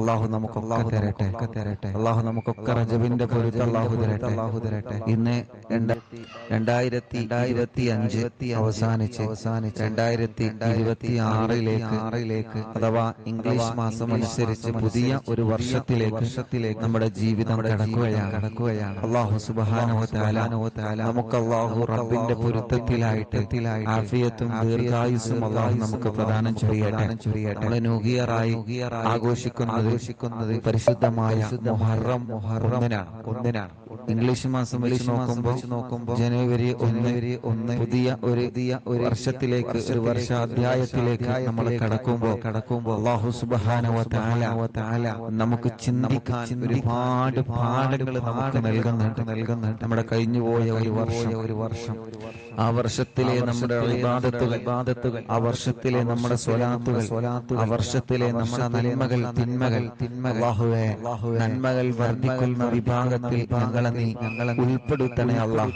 അള്ളാഹു നമുക്കൊക്കെ തരട്ടെ. തരട്ടെ. അള്ളാഹു നമുക്കൊക്കെ റജബിന്റെ പൊരുത്ത് അള്ളാഹു തരട്ടെ. അള്ളാഹു തരട്ടെ. ഇന്ന് രണ്ടായിരത്തി രണ്ടായിരത്തി അഞ്ച് അവസാനിച്ച് അവസാനിച്ച് രണ്ടായിരത്തി ഇരുപത്തി ആറിലേക്ക് ആറിലേക്ക് അഥവാ ഇംഗ്ലീഷ് മാസം അനുസരിച്ച് പുതിയ ഒരു വർഷത്തിലേക്ക് വർഷത്തിലേക്ക് നമ്മുടെ ജീവിതം കടക്കുകയാണ്. കടക്കുകയാണ്. അള്ളാഹു സുബാനോ താലാനോ താല നമുക്ക് അള്ളാഹു റബ്ബിന്റെ പൊരുത്തത്തിലായിട്ട് ആഫിയത്തും ദീർഘായുസും അള്ളാഹു നമുക്ക് പ്രദാനം ചെയ്യട്ടെ. നമ്മളെ ന്യൂഹിയറായി ആഘോഷിക്കുന്നത് ആഘോഷിക്കുന്നത് പരിശുദ്ധമായ മുഹറം ഒന്നിനാണ്. ഒന്നിനാണ്. ഇംഗ്ലീഷ് മാസം വെച്ച് നോക്കുമ്പോൾ നോക്കുമ്പോൾ ജനുവരി ഒന്ന് ഒന്ന് പുതിയ ഒരു ഒരു വർഷത്തിലേക്ക് ഒരു വർഷാധ്യായത്തിലേക്ക് നമ്മൾ കടക്കുമ്പോൾ കടക്കുമ്പോൾ അള്ളാഹു സുബാനവ താല നമുക്ക് ചിന്തിക്കാൻ ഒരുപാട് പാഠങ്ങൾ നമുക്ക് നൽകുന്നുണ്ട്. നൽകുന്നുണ്ട്. നമ്മുടെ കഴിഞ്ഞുപോയ ഒരു വർഷം. ഒരു വർഷം. ആ വർഷത്തിലെ നമ്മുടെ വിവാദത്തുകൾ വിവാദത്തുകൾ ആ വർഷത്തിലെ നമ്മുടെ സ്വലാത്തുകൾ സ്വലാത്തുകൾ ആ വർഷത്തിലെ നമ്മുടെ നന്മകൾ തിന്മകൾ തിന്മകൾ. നന്മകൾ വർദ്ധിക്കുന്ന വിഭാഗത്തിൽ ഞങ്ങളെ നീ ഞങ്ങളെ ഉൾപ്പെടുത്തണേ അള്ളാഹ്.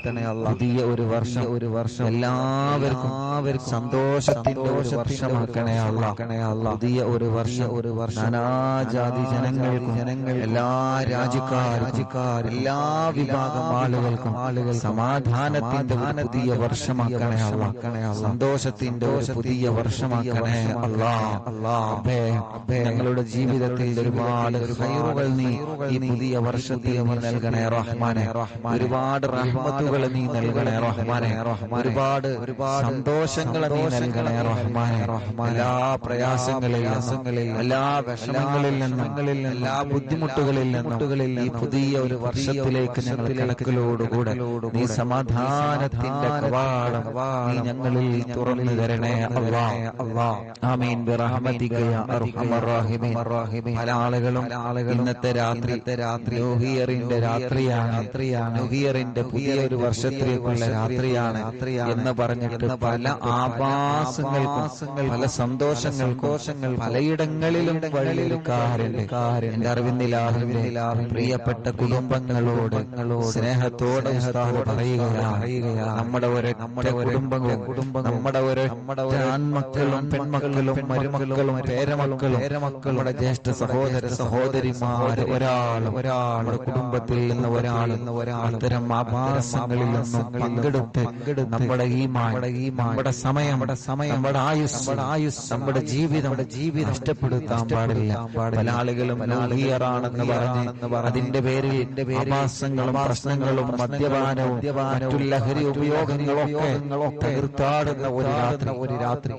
പുതിയ ഒരു വർഷം. ഒരു വർഷം. എല്ലാവർക്കും എല്ലാവർക്കും സന്തോഷത്തിന്റെ ഒരു വർഷമാക്കണേ പുതിയ ഒരു വർഷം ഒരു വർഷം. നാനാജാതി ജനങ്ങൾക്കും ജനങ്ങൾ എല്ലാ രാജ്യക്കാർ രാജ്യക്കാർ എല്ലാ വിഭാഗം ആളുകൾക്കും ആളുകൾ സമാധാനത്തിന്റെ പുതിയ വർഷമാക്കണേ അള്ളാഹ്. സന്തോഷത്തിന്റെ പുതിയ വർഷമാക്കണേ അള്ളാഹ്. അള്ളാഹ്. ഞങ്ങളുടെ ജീവിതത്തിൽ ഒരുപാട് നീ ഈ പുതിയ വർഷത്തിൽ നൽകണേ നൽകണേ റഹ്മാനെ ഒരുപാട് റഹ്മത്തുകൾ നീ നൽകണേ റഹ്മാനെ. ഒരുപാട് ഒരുപാട് സന്തോഷങ്ങൾ നീ നൽകണേ റഹ്മാനെ. എല്ലാ പ്രയാസങ്ങളിൽ എല്ലാ വിഷമങ്ങളിൽ നിന്നും എല്ലാ ബുദ്ധിമുട്ടുകളിൽ നിന്നും ഈ പുതിയ ഒരു വർഷത്തിലേക്ക് ഞങ്ങൾ കിടക്കലോടുകൂടെ നീ സമാധാനത്തിന്റെ കവാടം നീ ഞങ്ങളിൽ തുറന്നു തരണേ അല്ലാ അല്ലാ ആമീൻ. ബിറഹ്മതിക യാ അർഹമർ റഹീമീൻ. പല ആളുകളും ഇന്നത്തെ രാത്രി രാത്രി രാത്രിയാണ്. രാത്രിയാണ്. ന്യൂഹിയറിന്റെ പുതിയ ഒരു വർഷത്തിലേക്കുള്ള രാത്രിയാണ് എന്ന് പറഞ്ഞിട്ട് പല ആഭാസങ്ങൾക്കും പല സന്തോഷങ്ങൾ കോശങ്ങൾ പലയിടങ്ങളിലും വഴിയെടുക്കാറുണ്ട് എന്റെ അറിവിന്നിലാറിന്റെ പ്രിയപ്പെട്ട കുടുംബങ്ങളോട് സ്നേഹത്തോടെ പറയുകയാണ്. നമ്മുടെ ഒരു നമ്മുടെ കുടുംബങ്ങളും കുടുംബം നമ്മുടെ ഒരു നമ്മുടെ ആൺമക്കളും പെൺമക്കളും മരുമക്കളും പേരമക്കളും പേരമക്കളുടെ ജ്യേഷ്ഠ സഹോദര സഹോദരിമാർ ഒരാൾ ഒരാൾ കുടുംബത്തിൽ നിന്ന് ഒരാൾ ഒരാൾ ഇത്തരം ആഭാസങ്ങളിൽ നിന്നും പങ്കെടുത്ത് നമ്മുടെ ഈ നമ്മുടെ സമയം നമ്മുടെ സമയം നമ്മുടെ ആയുസ് നമ്മുടെ ആയുസ് നമ്മുടെ ജീവിതം നമ്മുടെ ജീവിതം നഷ്ടപ്പെടുത്താൻ പാടില്ല. പല ആളുകളും ാണെന്ന് പറഞ്ഞ് അതിന്റെ പേരിൽ ആഭാസങ്ങളും പ്രശ്നങ്ങളും മദ്യപാനവും മറ്റു ലഹരി ഉപയോഗങ്ങളൊക്കെ തീർത്താടുന്ന ഒരു രാത്രി. ഒരു രാത്രി.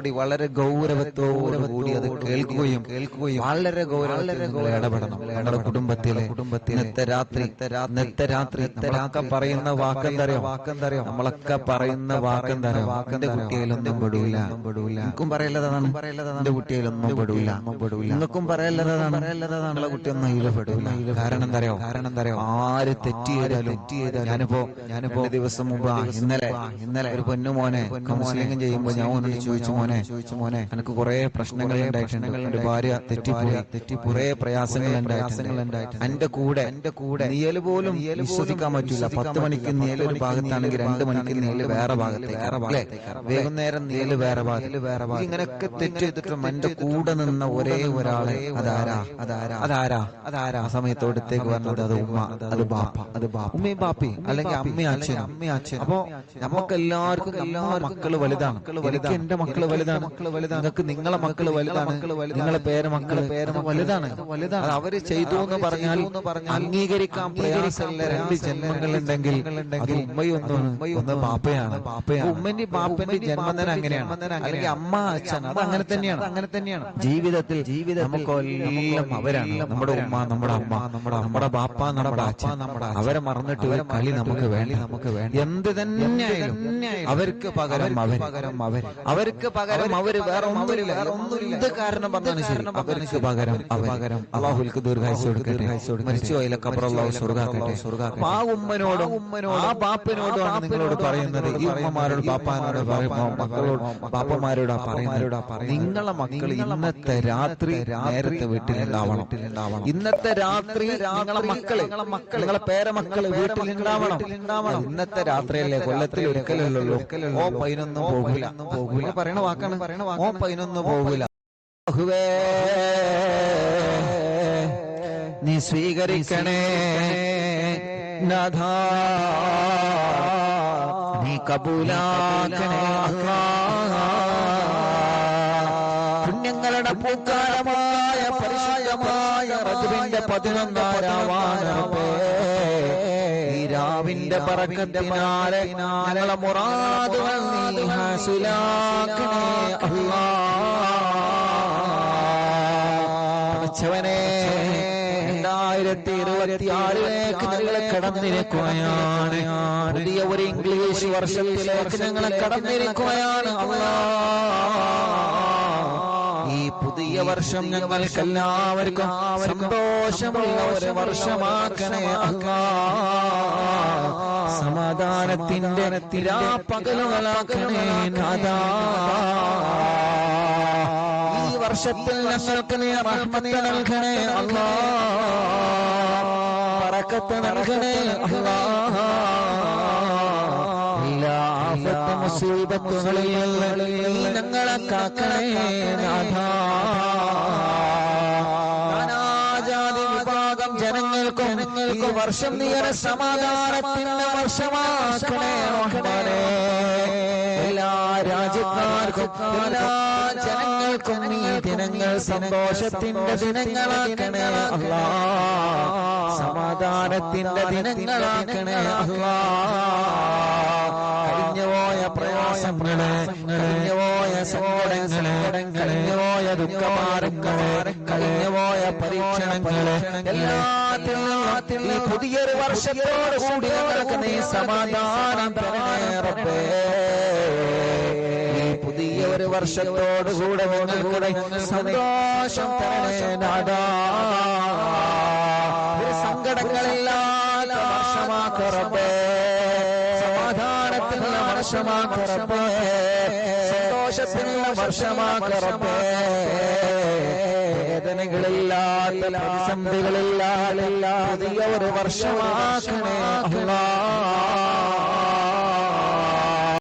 കൂടി വളരെ ഗൗരവത്തോടു കൂടി അത് കേൾക്കുകയും കേൾക്കുകയും വളരെ ഗൗരവത്തിൽ ഇടപെടണം. നമ്മുടെ കുടുംബത്തിലെ കുടുംബത്തിൽ ഇന്നത്തെ രാത്രി ഇന്നത്തെ രാത്രി നമ്മളൊക്കെ പറയുന്ന വാക്കെന്തറിയോ വാക്കെന്തറിയോ നമ്മളൊക്കെ പറയുന്ന വാക്കെന്തറിയോ വാക്കന്റെ കുട്ടിയിലൊന്നും പെടൂല. പെടൂല. എനിക്കും പറയല്ലതാണ് എന്റെ കുട്ടിയിലൊന്നും പെടൂല. പെടൂല. നിങ്ങൾക്കും പറയല്ലതാണ് നമ്മളെ കുട്ടിയൊന്നും അതിൽ പെടൂല. കാരണം എന്തറിയോ കാരണം എന്തറിയോ ആര് തെറ്റ് ചെയ്താലും തെറ്റ് ചെയ്താലും ഞാനിപ്പോ ഞാനിപ്പോ ദിവസം മുമ്പ് ഇന്നലെ ഇന്നലെ ഒരു പൊന്നുമോനെ കൗൺസിലിംഗ് ചെയ്യുമ്പോ ഞാൻ ഒന്ന് ചോദിച്ചു മോനെ ചോദിച്ചു മോനെ എനിക്ക് കുറെ പ്രശ്നങ്ങൾ ഉണ്ടായിട്ടുണ്ട്. എന്റെ ഭാര്യ തെറ്റിപ്പോയി. തെറ്റി കുറെ പ്രയാസങ്ങൾ ഉണ്ടായിട്ടുണ്ട്. എന്റെ കൂടെ എന്റെ കൂടെ നീയൽ പോലും വിശ്വസിക്കാൻ പറ്റില്ല. പത്ത് മണിക്ക് നീല ഒരു ഭാഗത്താണെങ്കിൽ രണ്ട് മണിക്ക് നീൽ വേറെ ഭാഗത്തേക്ക് അല്ലേ? വൈകുന്നേരം നീൽ വേറെ ഭാഗത്ത് വേറെ ഭാഗം ഇങ്ങനെയൊക്കെ തെറ്റ് ചെയ്തിട്ടും എന്റെ കൂടെ നിന്ന ഒരേ ഒരാളെ അതാരാ? അതാരാ? അതാരാ? അതാരാ? ആ സമയത്തോടത്തേക്ക് പറഞ്ഞത് അത് ഉമ്മ. അത് ബാപ്പ. അത് ബാപ്പ. ഉമ്മയും ബാപ്പി അല്ലെങ്കിൽ അമ്മയും അച്ഛനും. അമ്മയും അച്ഛനും. അപ്പോ നമുക്ക് എല്ലാവർക്കും എല്ലാ മക്കൾ വലുതാണ്. എനിക്ക് എന്റെ മക്കൾ വലുതാണ് നിങ്ങൾക്ക് നിങ്ങളെ മക്കൾ വലുതാണ്. നിങ്ങളെ പേരമക്കൾ പേര വലുതാണ്. വലുതാണ്. അവർ ചെയ്തു എന്ന് പറഞ്ഞാൽ അംഗീകരിക്കാൻ പ്രയാസമുള്ള രണ്ട് ജന്മങ്ങൾ ഉണ്ടെങ്കിൽ അത് ഉമ്മയൊന്നും ഒന്ന് ബാപ്പയാണ് ഉമ്മന്റെ പാപ്പന്റെ ജന്മദിനം അങ്ങനെയാണ്. അല്ലെങ്കിൽ അമ്മ അച്ഛൻ അത് അങ്ങനെ തന്നെയാണ്. അങ്ങനെ തന്നെയാണ്. ജീവിതത്തിൽ ജീവിതം നമുക്ക് എല്ലാം അവരാണ്. നമ്മുടെ ഉമ്മ നമ്മുടെ അമ്മ നമ്മുടെ നമ്മുടെ ബാപ്പ നമ്മുടെ അച്ഛൻ. നമ്മുടെ അവരെ മറന്നിട്ട് ഒരു കളി നമുക്ക് വേണ്ടി. നമുക്ക് വേണ്ടി. എന്ത് തന്നെയായാലും അവർക്ക് പകരം അവർ പകരം അവർ അവർക്ക് പകരം അവർ വേറെ ഒന്നുമില്ല. എന്ത് കാരണം പറഞ്ഞാലും ശരി. അവർക്ക് പകരം അവർ പകരം അള്ളാഹുൽക്ക് ദീർഘായുസ് കൊടുക്കട്ടെ. മരിച്ചു പോയില്ല കബറല്ലാഹു സ്വർഗാക്കട്ടെ സ്വർഗാക്കട്ടെ ആ ഉമ്മനോടും ഉമ്മനോടും ആ ബാപ്പനോടാണ് നിങ്ങളോട് പറയുന്നത് ഈ ഉമ്മമാരോട് പാപ്പാനോട് പറയുമ്പോ മക്കളോട് പറയുന്നവരോടാ പറയുന്നത് നിങ്ങളെ മക്കൾ ഇന്നത്തെ രാത്രി നേരത്തെ വീട്ടിൽ വീട്ടിലുണ്ടാവണം. ഇന്നത്തെ രാത്രി നിങ്ങളെ മക്കളെ നിങ്ങളെ പേരമക്കൾ വീട്ടിലുണ്ടാവണം. ഇന്നത്തെ രാത്രിയല്ലേ? കൊല്ലത്തിൽ ഒരിക്കലല്ലോ ഓ പതിനൊന്നും പോകില്ല പോകില്ല പറയണ വാക്കാണ്. പറയണ ഓ പതിനൊന്നും പോകില്ല നീ സ്വീകരിക്കണേ നാഥാ. നീ കബൂലാക്കണേ. പുണ്യങ്ങളുടെ പൂക്കാലമായ പരിശുദ്ധമായ പതിനൊന്നാരാവാനേ ഈ രാവിന്റെ പറക്കത്തിനാലെ ഞങ്ങളെ മുറാദുകൾ നീ ഹാസിലാക്കണേ അല്ലാ. പഠിച്ചവനെ രണ്ടായിരത്തി ഇരുപത്തി ആറിലേക്ക് ഞങ്ങൾ കടന്നിരിക്കുകയാണ്. പുതിയ ഒരു ഇംഗ്ലീഷ് വർഷത്തിലേക്ക് ഞങ്ങൾ കടന്നിരിക്കുകയാണ്. അല്ലാ. പുതിയ വർഷം ഞങ്ങൾക്ക് എല്ലാവർക്കും സന്തോഷമുള്ള ഒരു വർഷമാക്കണേ അല്ലാ. സമാധാനത്തിന്റെ തിരാപ്പകലുകളാക്കണേ നാദാ ഈ വർഷത്തിൽ ഞങ്ങൾക്ക് നീ റഹ്മത്ത് നൽകണേ അല്ലാ. ബറക്കത്ത് നൽകണേ അല്ലാ. ആഫത്ത് മുസീബത്തുകളിൽ നിന്ന് ഞങ്ങളെ കാക്കണേ നാഥാ വിഭാഗം ജനങ്ങൾക്കും ഈ വർഷം നീ സമാധാനത്തിന്റെ വർഷമാക്കണേ റഹ്മാനേ. എല്ലാ രാജ്യക്കാർക്കും എല്ലാ ജനങ്ങൾക്കും ഈ ദിനങ്ങൾ സന്തോഷത്തിന്റെ ദിനങ്ങളാക്കണേ അല്ല സമാധാനത്തിന്റെ ദിനങ്ങളാക്കണേ അല്ലാ കഴിഞ്ഞുപോയ പ്രയാസങ്ങൾ കഴിഞ്ഞുപോയ സങ്കടങ്ങളെ കഴിഞ്ഞുപോയ ദുഃഖമാർഗങ്ങൾ കഴിഞ്ഞുപോയ പരീക്ഷണങ്ങൾ എല്ലാത്തിൽ ഈ പുതിയൊരു വർഷത്തോട് കൂടി ഞങ്ങൾക്ക് നീ സമാധാനം തരണേ പുതിയ ഒരു വർഷത്തോട് കൂടെ കൂടെ സന്തോഷം തരണേ നാദാ ഒരു സങ്കടങ്ങളില്ലാത്ത വർഷമാക്കറബേ വർഷമാക്കറബേ സന്തോഷത്തിനുള്ള വർഷമാക്കറപ്പേ. വേദനകളില്ലാത്ത പ്രതിസന്ധികളില്ലാത്ത പുതിയ ഒരു വർഷമാക്കണേ